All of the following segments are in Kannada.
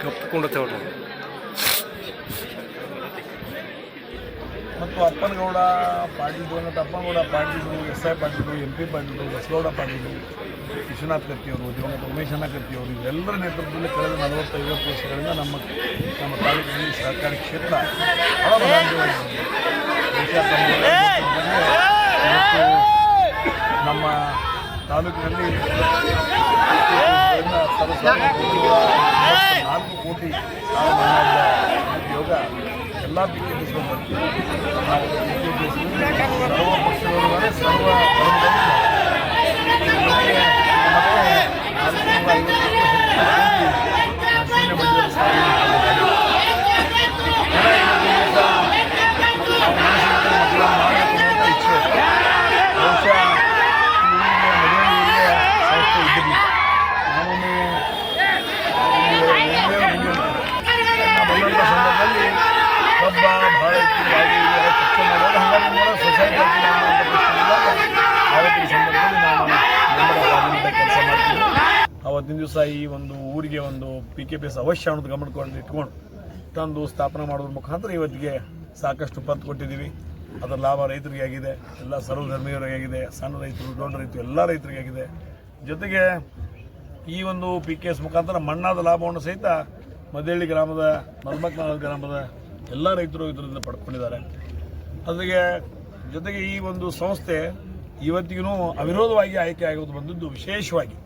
ಕಪ್ಪಿಕೊಂಡು ತಗೊಳ್ಳಿ ಮತ್ತು ಅಪ್ಪನಗೌಡ ಪಾಟೀಲ್ದು ಮತ್ತು ಅಪ್ಪನಗೌಡ ಪಾಟೀಲ್ದು ಎಸ್ ಐ ಪಾಟೀಲ್ದು ಎಂ ಪಿ ಪಾಟೀಲ್ದು ಬಸಗೌಡ ಪಾಟೀಲು ವಿಶ್ವನಾಥ್ ಕತ್ತಿಯವರು ದಿವಂಗತ ಉಮೇಶಣ್ಣ ಕತ್ತಿಯವರು ಇವರೆಲ್ಲರ ನೇತೃತ್ವದಲ್ಲಿ ಕಳೆದ ನಲವತ್ತೈವತ್ತು ವರ್ಷಗಳಿಂದ ನಮ್ಮ ನಮ್ಮ ತಾಲೂಕಿನಲ್ಲಿ ಸಹಕಾರಿ ಕ್ಷೇತ್ರ ನಮ್ಮ ತಾಲೂಕಿನಲ್ಲಿ ನಾಲ್ಕು ಕೋಟಿ ಸಾಲ ಮನ್ನಾದ ಯೋಗ ಎಲ್ಲ ಬಿಜೆಪಿ ನಾವು ಬಿಜೆಪಿ ಸರ್ವ ಪಕ್ಷದವರು ಸರ್ವ ಧರ್ಮದವರು ನಮಗೆ ಮತ್ತೆ ನಾಲ್ಕುನೂರ ಐವತ್ತು ಶೂನ್ಯ ಬಡ್ಡಿಯಲ್ಲಿ ಸಾಲ ಜನ ಇವತ್ತಿನ ದಿವಸ ಅವ್ರ ಮನಸ್ಸಿನಲ್ಲಿ ಮಕ್ಕಳನ್ನು ಮಾಡಬೇಕು ಅಂತ ಇಚ್ಛೆ ಬಹುಶಃ ಈ ಊರಿನ ಮದುವೆ ಸಂಸ್ಥೆ ಇದ್ದಿರಲಿಲ್ಲ ನಾನೊಮ್ಮೆ ಬಂದಂಥ ಸಂದರ್ಭದಲ್ಲಿ ಹಬ್ಬ ಭಾಳ ಇತ್ತು ಹಾಗೆ ಹೀಗೆ ಎಲ್ಲ ಚರ್ಚೆ ಮಾಡೋದು ಹಾಗಾಗಿ ನೋಡೋ ಸೊಸೈಟಿ ಆವತ್ತಿನ ಸಂದರ್ಭದಲ್ಲಿ ನಾನು ಮೆಂಬರ್ ಆಫ್ ಕೆಲಸ ಮಾಡ್ತೀನಿ ಅವತ್ತಿನ ದಿವಸ ಈ ಒಂದು ಊರಿಗೆ ಒಂದು ಪಿ ಕೆ ಪಿ ಎಸ್ ಅವಶ್ಯ ಅನ್ನೋದು ಗಮನಕೊಂಡು ಇಟ್ಕೊಂಡು ತಂದು ಸ್ಥಾಪನೆ ಮಾಡೋದ್ರ ಮುಖಾಂತರ ಇವತ್ತಿಗೆ ಸಾಕಷ್ಟು ಪತ್ತು ಕೊಟ್ಟಿದ್ದೀವಿ. ಅದರ ಲಾಭ ರೈತರಿಗೆ ಆಗಿದೆ. ಎಲ್ಲ ಸರ್ವಧರ್ಮೀಯರಿಗೆ ಆಗಿದೆ. ಸಣ್ಣ ರೈತರು, ದೊಡ್ಡ ರೈತರು, ಎಲ್ಲ ರೈತರಿಗೆ ಆಗಿದೆ. ಜೊತೆಗೆ ಈ ಒಂದು ಪಿ ಕೆ ಎಸ್ ಮುಖಾಂತರ ಮಣ್ಣಾದ ಲಾಭವನ್ನು ಸಹಿತ ಮದಹಳ್ಳಿ ಗ್ರಾಮದ, ಮಲ್ಮಕ್ನಾಳ ಗ್ರಾಮದ ಎಲ್ಲ ರೈತರು ಇದರಿಂದ ಪಡ್ಕೊಂಡಿದ್ದಾರೆ. ಅದಕ್ಕೆ ಜೊತೆಗೆ ಈ ಒಂದು ಸಂಸ್ಥೆ ಇವತ್ತಿಗೂ ಅವಿರೋಧವಾಗಿ ಆಯ್ಕೆ ಆಗೋದು ಬಂದದ್ದು ವಿಶೇಷವಾಗಿ.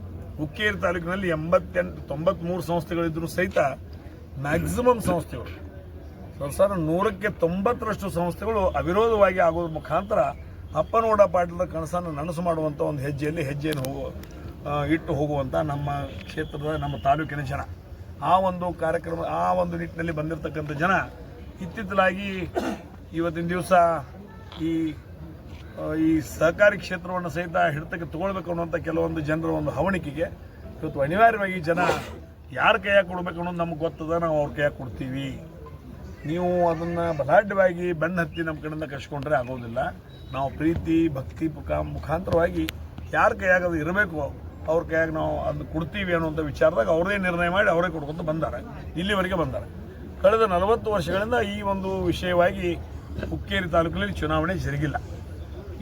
ಹುಕ್ಕೇರಿ ತಾಲೂಕಿನಲ್ಲಿ ಎಂಬತ್ತೆಂಟು, ತೊಂಬತ್ಮೂರು ಸಂಸ್ಥೆಗಳಿದ್ರು ಸಹಿತ ಮ್ಯಾಕ್ಸಿಮಮ್ ಸಂಸ್ಥೆಗಳು. ಸರ್ ನೂರಕ್ಕೆ ತೊಂಬತ್ತರಷ್ಟು ಸಂಸ್ಥೆಗಳು ಅವಿರೋಧವಾಗಿ ಆಗೋದ್ರ ಮುಖಾಂತರ ಅಪ್ಪನೋಡ ಪಾಟೀಲ ಕನಸನ್ನು ನನಸು ಮಾಡುವಂಥ ಒಂದು ಹೆಜ್ಜೆಯಲ್ಲಿ ಹೆಜ್ಜೆಯನ್ನು ಹೋಗುವ ಇಟ್ಟು ಹೋಗುವಂಥ ನಮ್ಮ ಕ್ಷೇತ್ರದ, ನಮ್ಮ ತಾಲೂಕಿನ ಜನ. ಆ ಒಂದು ಕಾರ್ಯಕ್ರಮ, ಆ ಒಂದು ನಿಟ್ಟಿನಲ್ಲಿ ಬಂದಿರತಕ್ಕಂಥ ಜನ ಇತ್ತಿತ್ತಲಾಗಿ ಇವತ್ತಿನ ದಿವಸ ಈ ಈ ಸಹಕಾರಿ ಕ್ಷೇತ್ರವನ್ನು ಸಹಿತ ಹಿಡಿತಕ್ಕೆ ತಗೊಳ್ಬೇಕು ಅನ್ನುವಂಥ ಕೆಲವೊಂದು ಜನರ ಒಂದು ಹವಣಿಕೆಗೆ ಇವತ್ತು ಅನಿವಾರ್ಯವಾಗಿ ಜನ ಯಾರ ಕೈಯ ಕೊಡ್ಬೇಕು ಅನ್ನೋದು ನಮ್ಗೆ ಗೊತ್ತದ, ನಾವು ಅವ್ರ ಕೈಯ ಕೊಡ್ತೀವಿ. ನೀವು ಅದನ್ನು ಬಲಾಢ್ಯವಾಗಿ ಬೆನ್ನು ಹತ್ತಿ ನಮ್ಮ ಕಡೆಯಿಂದ ಕರ್ಸ್ಕೊಂಡ್ರೆ ಆಗೋದಿಲ್ಲ. ನಾವು ಪ್ರೀತಿ, ಭಕ್ತಿ ಮುಖ, ಮುಖಾಂತರವಾಗಿ ಯಾರ ಕೈಯಾಗ ಅದು ಇರಬೇಕು ಅವ್ರ ಕೈಯಾಗಿ ನಾವು ಅದನ್ನು ಕೊಡ್ತೀವಿ ಅನ್ನುವಂಥ ವಿಚಾರದಾಗ ಅವರೇ ನಿರ್ಣಯ ಮಾಡಿ ಅವರೇ ಕೊಡ್ಕೊಂತ ಬಂದಾರೆ. ಇಲ್ಲಿವರೆಗೆ ಬಂದಾರೆ. ಕಳೆದ ನಲವತ್ತು ವರ್ಷಗಳಿಂದ ಈ ಒಂದು ವಿಷಯವಾಗಿ ಹುಕ್ಕೇರಿ ತಾಲೂಕಿನಲ್ಲಿ ಚುನಾವಣೆ ಜರುಗಿಲ್ಲ.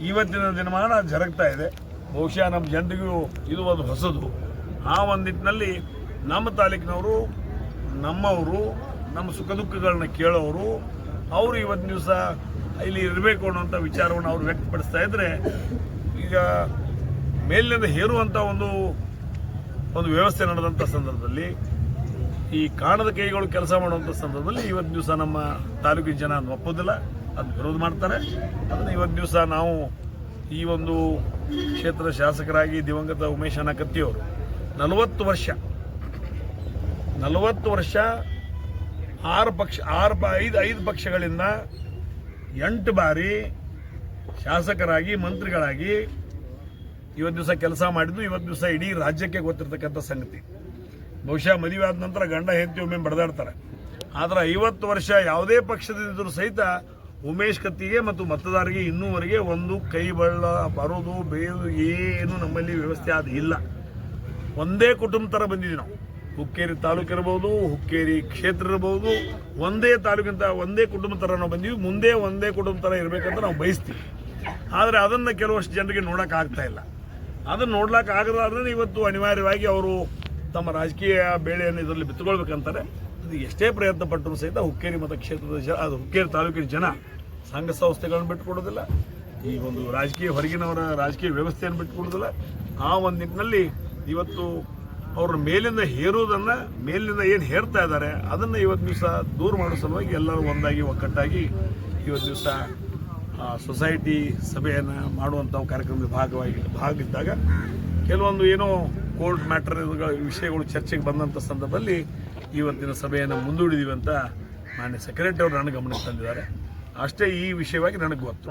ಇವತ್ತಿನ ದಿನಮಾನ ಜರಗ್ತಾ ಇದೆ. ಬಹುಶಃ ನಮ್ಮ ಜನರಿಗೂ ಇದು ಒಂದು ಹೊಸದು. ಆ ಒಂದು ನಿಟ್ಟಿನಲ್ಲಿ ನಮ್ಮ ತಾಲೂಕಿನವರು, ನಮ್ಮವರು, ನಮ್ಮ ಸುಖ ದುಃಖಗಳನ್ನ ಕೇಳೋರು, ಅವರು ಇವತ್ತಿನ ದಿವಸ ಇಲ್ಲಿ ಇರಬೇಕು ಅನ್ನೋಂಥ ವಿಚಾರವನ್ನು ಅವರು ವ್ಯಕ್ತಪಡಿಸ್ತಾ ಇದ್ದರೆ ಈಗ ಮೇಲಿನಿಂದ ಹೇರುವಂಥ ಒಂದು ಒಂದು ವ್ಯವಸ್ಥೆ ನಡೆದಂಥ ಸಂದರ್ಭದಲ್ಲಿ, ಈ ಕಾಣದ ಕೈಗಳು ಕೆಲಸ ಮಾಡುವಂಥ ಸಂದರ್ಭದಲ್ಲಿ ಇವತ್ತು ದಿವಸ ನಮ್ಮ ತಾಲೂಕಿನ ಜನ ಒಪ್ಪೋದಿಲ್ಲ. ಅದು ವಿರೋಧ ಮಾಡ್ತಾರೆ. ಅದನ್ನು ಇವತ್ತು ದಿವಸ ನಾವು ಈ ಒಂದು ಕ್ಷೇತ್ರದ ಶಾಸಕರಾಗಿ ದಿವಂಗತ ಉಮೇಶ್ ಅನಕತ್ತಿಯವರು ನಲವತ್ತು ವರ್ಷ ನಲವತ್ತು ವರ್ಷ ಆರು ಪಕ್ಷ, ಆರು ಐದು ಐದು ಪಕ್ಷಗಳಿಂದ ಎಂಟು ಬಾರಿ ಶಾಸಕರಾಗಿ, ಮಂತ್ರಿಗಳಾಗಿ ಇವತ್ತು ದಿವಸ ಕೆಲಸ ಮಾಡಿದ್ದು. ಇವತ್ತು ದಿವಸ ಇಡೀ ರಾಜ್ಯಕ್ಕೆ ಗೊತ್ತಿರತಕ್ಕಂಥ ಸಂಗತಿ. ಬಹುಶಃ ಮದುವೆ ಆದ ನಂತರ ಗಂಡ ಹೆಂಡತಿ ಒಮ್ಮೆ ಬಡದಾಡ್ತಾರೆ. ಆದ್ರೆ ಐವತ್ತು ವರ್ಷ ಯಾವುದೇ ಪಕ್ಷದಿದ್ದರೂ ಸಹಿತ ಉಮೇಶ್ ಕತ್ತಿಗೆ ಮತ್ತು ಮತದಾರರಿಗೆ ಇನ್ನೂವರೆಗೆ ಒಂದು ಕೈ ಬಳ್ಳ ಬರೋದು, ಬೇಯೋದು ಏನು ನಮ್ಮಲ್ಲಿ ವ್ಯವಸ್ಥೆ ಅದು ಇಲ್ಲ. ಒಂದೇ ಕುಟುಂಬ ಥರ ಬಂದಿದ್ದೀವಿ ನಾವು. ಹುಕ್ಕೇರಿ ತಾಲೂಕು ಇರ್ಬೋದು, ಹುಕ್ಕೇರಿ ಕ್ಷೇತ್ರ ಇರ್ಬೋದು, ಒಂದೇ ತಾಲೂಕಿಂತ ಒಂದೇ ಕುಟುಂಬ ಥರ ನಾವು ಬಂದೀವಿ ಮುಂದೆ ಒಂದೇ ಕುಟುಂಬ ಥರ ಇರಬೇಕಂತ ನಾವು ಬಯಸ್ತೀವಿ. ಆದರೆ ಅದನ್ನು ಕೆಲವಷ್ಟು ಜನರಿಗೆ ನೋಡೋಕ್ಕಾಗ್ತಾ ಇಲ್ಲ. ಅದನ್ನು ನೋಡ್ಲಿಕ್ಕೆ ಆಗದಾದ್ರೆ ಇವತ್ತು ಅನಿವಾರ್ಯವಾಗಿ ಅವರು ತಮ್ಮ ರಾಜಕೀಯ ಬೇಳೆಯನ್ನು ಇದರಲ್ಲಿ ಬಿತ್ತುಕೊಳ್ಬೇಕಂತಾರೆ. ಎಷ್ಟೇ ಪ್ರಯತ್ನ ಪಟ್ಟರು ಸಹಿತ ಹುಕ್ಕೇರಿ ಮತಕ್ಷೇತ್ರದ ಜನ, ಅದು ಹುಕ್ಕೇರಿ ತಾಲೂಕಿನ ಜನ ಸಂಘ ಸಂಸ್ಥೆಗಳನ್ನು ಬಿಟ್ಟುಕೊಡೋದಿಲ್ಲ. ಈ ಒಂದು ರಾಜಕೀಯ ಹೊರಗಿನವರ ರಾಜಕೀಯ ವ್ಯವಸ್ಥೆಯನ್ನು ಬಿಟ್ಟುಕೊಡೋದಿಲ್ಲ. ಆ ಒಂದು ನಿಟ್ಟಿನಲ್ಲಿ ಇವತ್ತು ಅವ್ರ ಮೇಲಿಂದ ಹೇರೋದನ್ನು ಮೇಲಿಂದ ಏನು ಹೇರ್ತಾ ಇದ್ದಾರೆ, ಅದನ್ನು ಇವತ್ತು ದಿವಸ ದೂರ ಮಾಡೋ ಸಲುವಾಗಿ ಎಲ್ಲರೂ ಒಂದಾಗಿ ಒಕ್ಕಟ್ಟಾಗಿ ಇವತ್ತು ದಿವಸ ಸೊಸೈಟಿ ಸಭೆಯನ್ನು ಮಾಡುವಂಥ ಕಾರ್ಯಕ್ರಮದ ಭಾಗವಾಗಿ ಭಾಗಿದ್ದಾಗ ಕೆಲವೊಂದು ಏನೋ ಕೋರ್ಟ್ ಮ್ಯಾಟರ್ ವಿಷಯಗಳು ಚರ್ಚೆಗೆ ಬಂದಂಥ ಸಂದರ್ಭದಲ್ಲಿ ಇವತ್ತಿನ ಸಭೆಯನ್ನು ಮುಂದೂಡಿದೀವಿ ಅಂತ ಮಾನ್ಯ ಸೆಕ್ರೆಟರಿ ಅವರು ನನ್ನ ಗಮನಕ್ಕೆ ತಂದಿದ್ದಾರೆ. ಅಷ್ಟೇ ಈ ವಿಷಯವಾಗಿ ನನಗೆ ಗೊತ್ತು.